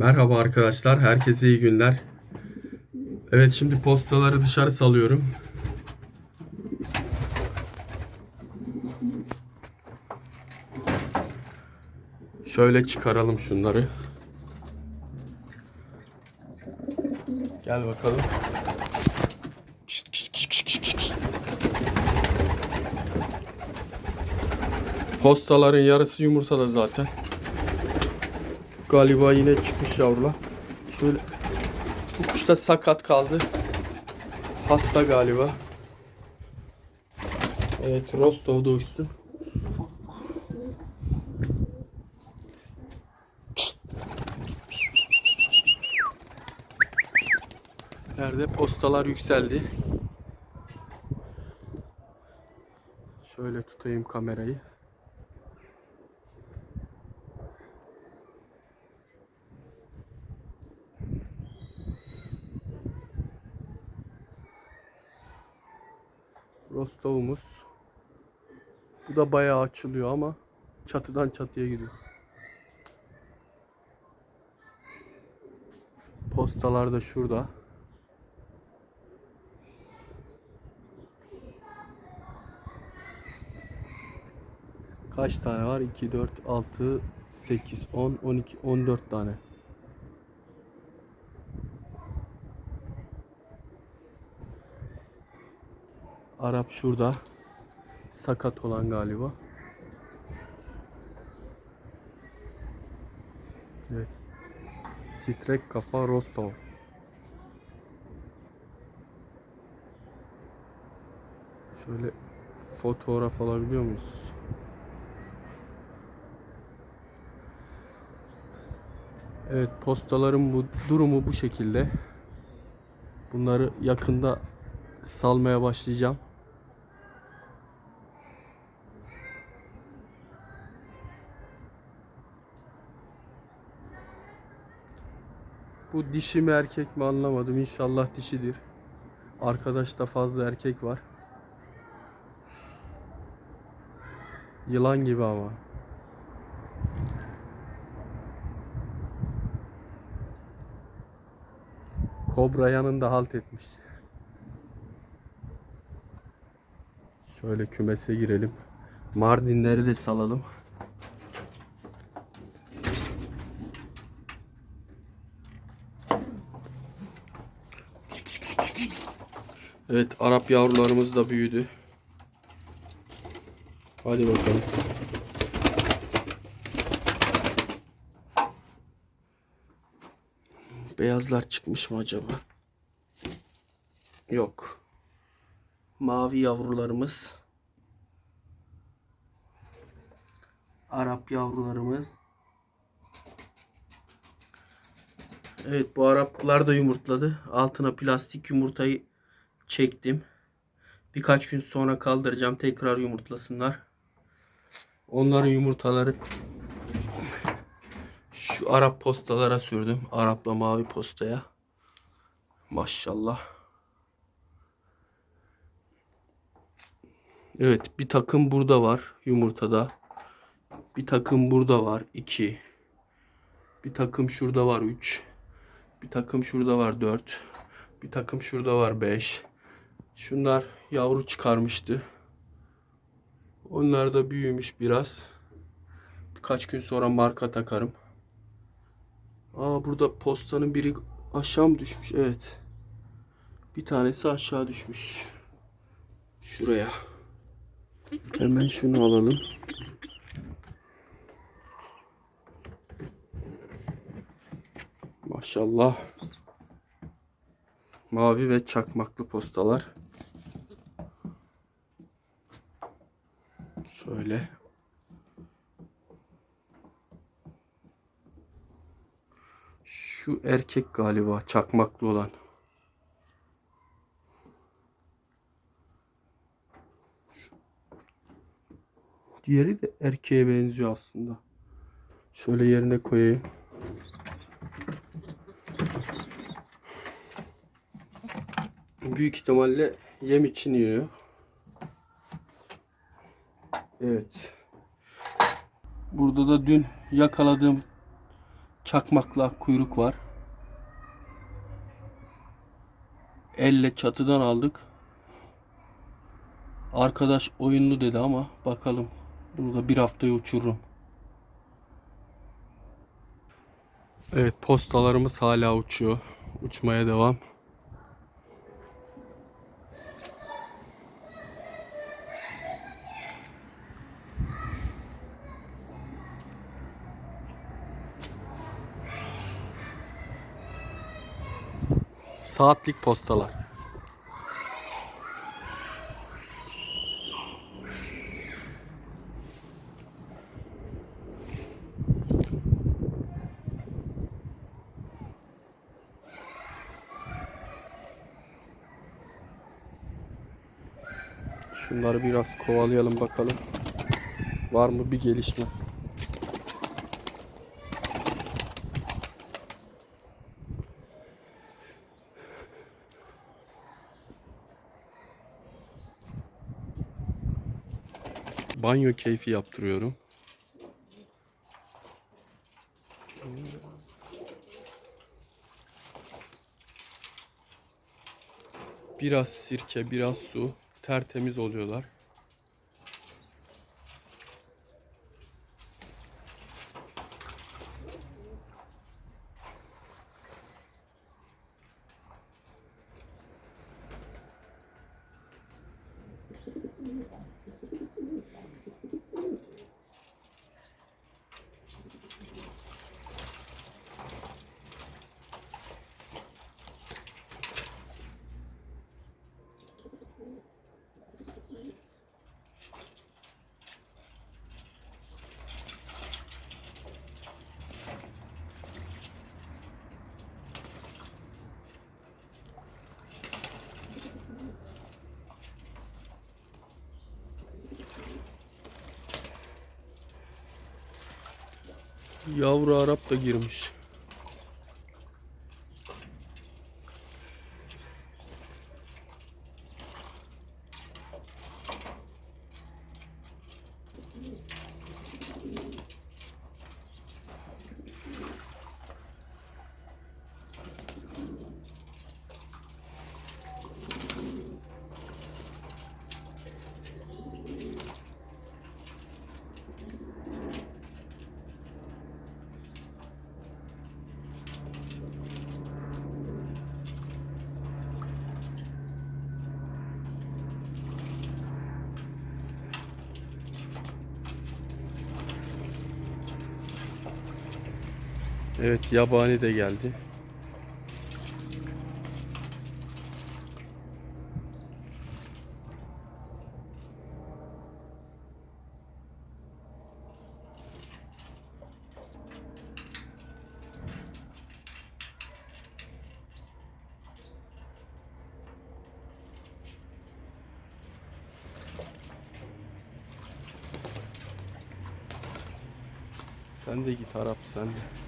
Merhaba arkadaşlar, herkese iyi günler. Evet, şimdi postaları dışarı salıyorum. Şöyle çıkaralım şunları. Gel bakalım. Postaların yarısı yumurtada zaten. Galiba yine çıkmış yavrular. Şöyle bu kuş da sakat kaldı. Hasta galiba. Evet Rostov'da uçtu. Nerede postalar yükseldi. Şöyle tutayım kamerayı. Rostov'umuz. Bu da bayağı açılıyor ama çatıdan çatıya gidiyor. Postalar da şurada. Kaç tane var? 2, 4, 6, 8, 10, 12, 14 tane. Arap şurada. Sakat olan galiba. Evet. Titrek kafa Rostov. Şöyle fotoğraf alabiliyor muyuz? Evet postaların bu durumu bu şekilde. Bunları yakında salmaya başlayacağım. Bu dişi mi erkek mi anlamadım. İnşallah dişidir. Arkadaşta fazla erkek var. Yılan gibi ama. Kobra yanında halt etmiş. Şöyle kümese girelim. Mardinleri de salalım. Evet Arap yavrularımız da büyüdü. Hadi bakalım. Beyazlar çıkmış mı acaba? Yok. Mavi yavrularımız. Arap yavrularımız. Evet bu Araplar da yumurtladı. Altına plastik yumurtayı çektim. Birkaç gün sonra kaldıracağım. Tekrar yumurtlasınlar. Onların yumurtaları şu Arap postalara sürdüm. Arapla mavi postaya. Maşallah. Evet bir takım burada var yumurtada. Bir takım burada var 2. Bir takım şurada var 3. Bir takım şurada var 4. Bir takım şurada var 5. Şunlar yavru çıkarmıştı. Onlar da büyümüş biraz. Birkaç gün sonra marka takarım. Aa burada postanın biri aşağı mı düşmüş? Evet. Bir tanesi aşağı düşmüş. Şuraya. Hemen şunu alalım. Maşallah. Mavi ve çakmaklı postalar. Şöyle. Şu erkek galiba çakmaklı olan. Diğeri de erkeğe benziyor aslında. Şöyle yerine koyayım. Büyük ihtimalle yem için yiyor. Evet. Burada da dün yakaladığım çakmakla kuyruk var. Elle çatıdan aldık. Arkadaş oyunlu dedi ama bakalım. Bunu da bir haftaya uçururum. Evet postalarımız hala uçuyor. Uçmaya devam. Saatlik postalar. Şunları biraz kovalayalım bakalım. Var mı bir gelişme? Banyo keyfi yaptırıyorum. Biraz sirke, biraz su. Tertemiz oluyorlar. Yavru Arap da girmiş. Evet yabani de geldi. Sen de git Arap sen de.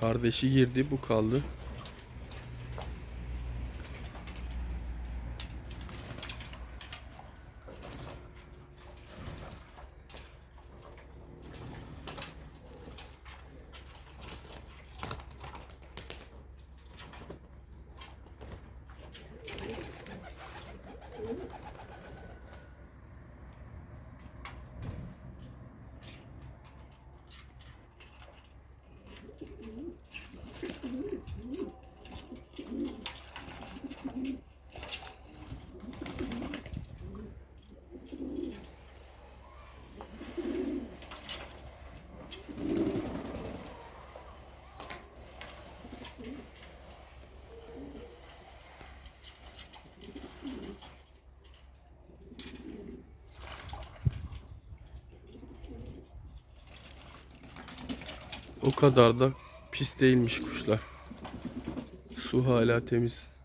Kardeşi girdi bu kaldı. O kadar da pis değilmiş kuşlar. Su hala temiz.